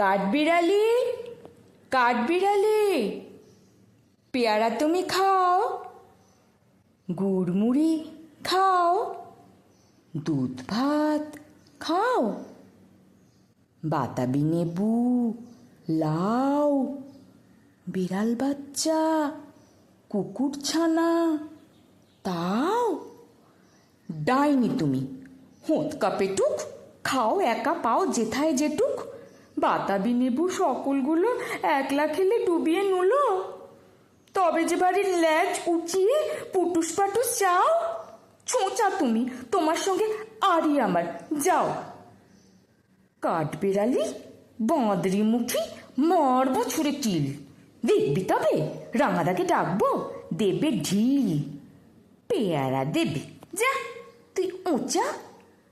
কাঠবিড়ালি কাঠবিড়ালি। পেয়ারা তুমি খাও, গুড়মুড়ি খাও, দুধ ভাত খাও, বাতাবি নেবু, লাউ, বিড়াল বাচ্চা, কুকুর ছানা, তাও। ডাইনি তুমি হোঁতকা পেটুক খাও একা পাও যেথায় যেটুক বাতাবি নেবু সকলগুলো একলা খেলে ডুবিয়ে নুলো। তবে যে বাড়ির ল্যাজ উঁচিয়ে পুটুস পাটুস চাও ছোঁচা তুমি, তোমার সঙ্গে আরই আমার, যাও। কাঠ কাঠবেড়ালি, বাঁদরি মুখী মারব ছুঁড়ে কিল দেখবি তবে, রাঙাদাকে ডাকবো, দেবে ঢিল। পেয়ারা দেবে, যা, তুই উঁচা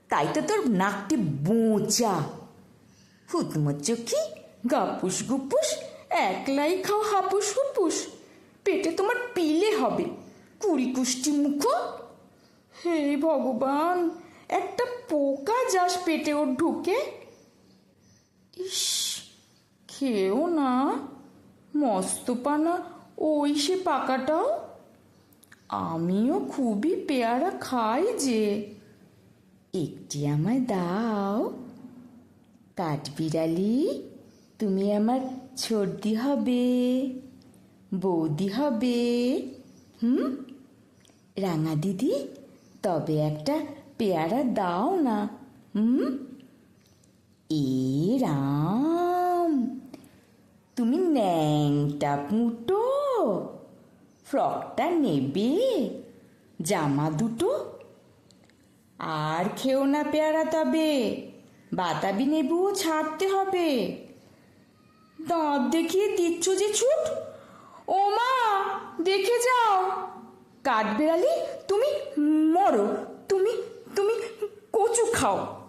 তাই তো তোর নাকটি বোঁচা। হুতমো চোখি গাপুস গুপুস, একলাই খাও হাপুস হুপুস। পেটে তোমার পিলে হবে, কুড়ি কুষ্টি মুখ। হে ভগবান, একটা পোকা যাস পেটে ওর ঢুকে। ইস খেয়েও না, মস্ত পানা, ওই সে পাকাটাও। আমিও খুবই পেয়ারা খাই যে, একটি আমায় দাও। কাঠবিড়ালি তুমি আমার ছর্দি হবে, বৌদি হবে, হুম? রাঙা দিদি, তবে একটা পেয়ারা দাও না, হুম? এ রাম, তুমি ন্যাংটা পুঁটো, ফ্রকটা নেবে, জামা দুটো, আর খেও না পেয়ারা তবে। বাতাবি নেবু ছাড়তে হবে। দাঁত দেখিয়ে দিচ্ছ যে ছুট ও মা দেখে যাও। কাঠবেড়ালি, তুমি মরো। তুমি তুমি কচু খাও।